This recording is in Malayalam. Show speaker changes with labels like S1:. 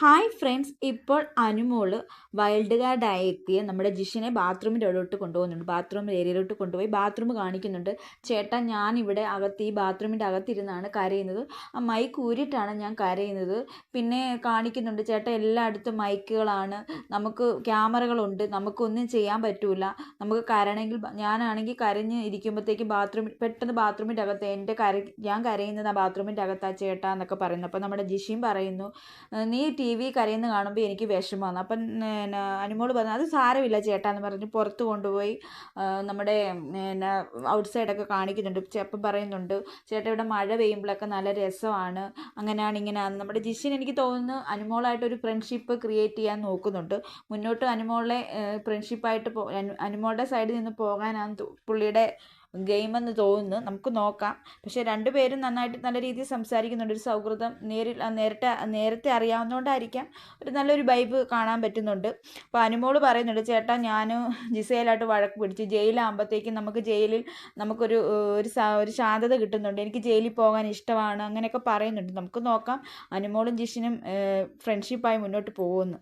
S1: ഹായ് ഫ്രണ്ട്സ് ഇപ്പോൾ അനുമോൾ വൈൽഡ് കാർഡായി എത്തിയ നമ്മുടെ ജിഷിനെ ബാത്റൂമിന്റെ അവിടോട്ട് കൊണ്ടുപോകുന്നുണ്ട്. ബാത്റൂം ഏരിയയിലോട്ട് കൊണ്ടുപോയി ബാത്റൂം കാണിക്കുന്നുണ്ട്. ചേട്ടാ ഞാൻ ഇവിടെ അകത്ത് ഈ ബാത്റൂമിന്റെ അകത്തിരുന്നാണ് കരയുന്നത്. ആ മൈക്ക് ഊരിയിട്ടാണ് ഞാൻ കരയുന്നത്. പിന്നെ കാണിക്കുന്നുണ്ട് ചേട്ടാ എല്ലായിടത്തും മൈക്കുകളാണ് നമുക്ക് ക്യാമറകളുണ്ട് നമുക്കൊന്നും ചെയ്യാൻ പറ്റൂല. നമുക്ക് കരണമെങ്കിൽ ഞാനാണെങ്കിൽ കരഞ്ഞ് ഇരിക്കുമ്പോഴത്തേക്കും ബാത്റൂം പെട്ടെന്ന് ബാത്റൂമിന്റെ അകത്ത് എന്റെ കര ഞാൻ കരയുന്നത് ആ ബാത്റൂമിന്റെ അകത്താ ചേട്ടാ എന്നൊക്കെ പറയുന്നു. അപ്പോൾ നമ്മുടെ ജിഷിയും പറയുന്നു നീ വി കരയുന്ന കാണുമ്പോൾ എനിക്ക് വിഷമമാണ്. അപ്പം പിന്നെ അനുമോൾ പറഞ്ഞു അത് സാരമില്ല ചേട്ടാ എന്ന് പറഞ്ഞ് പുറത്ത് കൊണ്ടുപോയി നമ്മുടെ പിന്നെ ഔട്ട് സൈഡൊക്കെ കാണിക്കുന്നുണ്ട്. അപ്പം പറയുന്നുണ്ട് ചേട്ടാ ഇവിടെ മഴ പെയ്യുമ്പോഴൊക്കെ നല്ല രസമാണ്. അങ്ങനെയാണ് ഇങ്ങനെയാണ് നമ്മുടെ ജിഷിൻ എനിക്ക് തോന്നുന്നു അനുമോളായിട്ട് ഒരു ഫ്രണ്ട്ഷിപ്പ് ക്രിയേറ്റ് ചെയ്യാൻ നോക്കുന്നുണ്ട്. മുന്നോട്ട് അനുമോളെ ഫ്രണ്ട്ഷിപ്പായിട്ട് പോ അനുമോളുടെ സൈഡിൽ നിന്ന് പോകാനാണ് പുള്ളിയുടെ ഗെയിമെന്ന് തോന്നുന്നു. നമുക്ക് നോക്കാം. പക്ഷേ രണ്ടുപേരും നന്നായിട്ട് നല്ല രീതിയിൽ സംസാരിക്കുന്നുണ്ട്. ഒരു സൗഹൃദം നേരിൽ നേരിട്ട് നേരത്തെ അറിയാവുന്നതുകൊണ്ടായിരിക്കാം ഒരു നല്ലൊരു വൈബ് കാണാൻ പറ്റുന്നുണ്ട്. അപ്പോൾ അനുമോൾ പറയുന്നുണ്ട് ചേട്ടാ ഞാനും ജിസയിലായിട്ട് വഴക്ക് പിടിച്ച് ജയിലാകുമ്പോഴത്തേക്കും നമുക്ക് ജയിലിൽ നമുക്കൊരു ഒരു ഒരു ശാന്തത കിട്ടുന്നുണ്ട്. എനിക്ക് ജയിലിൽ പോകാൻ ഇഷ്ടമാണ്. അങ്ങനെയൊക്കെ പറയുന്നുണ്ട്. നമുക്ക് നോക്കാം. അനുമോളും ജിഷിനും ഫ്രണ്ട്ഷിപ്പായി മുന്നോട്ട് പോകുന്നു.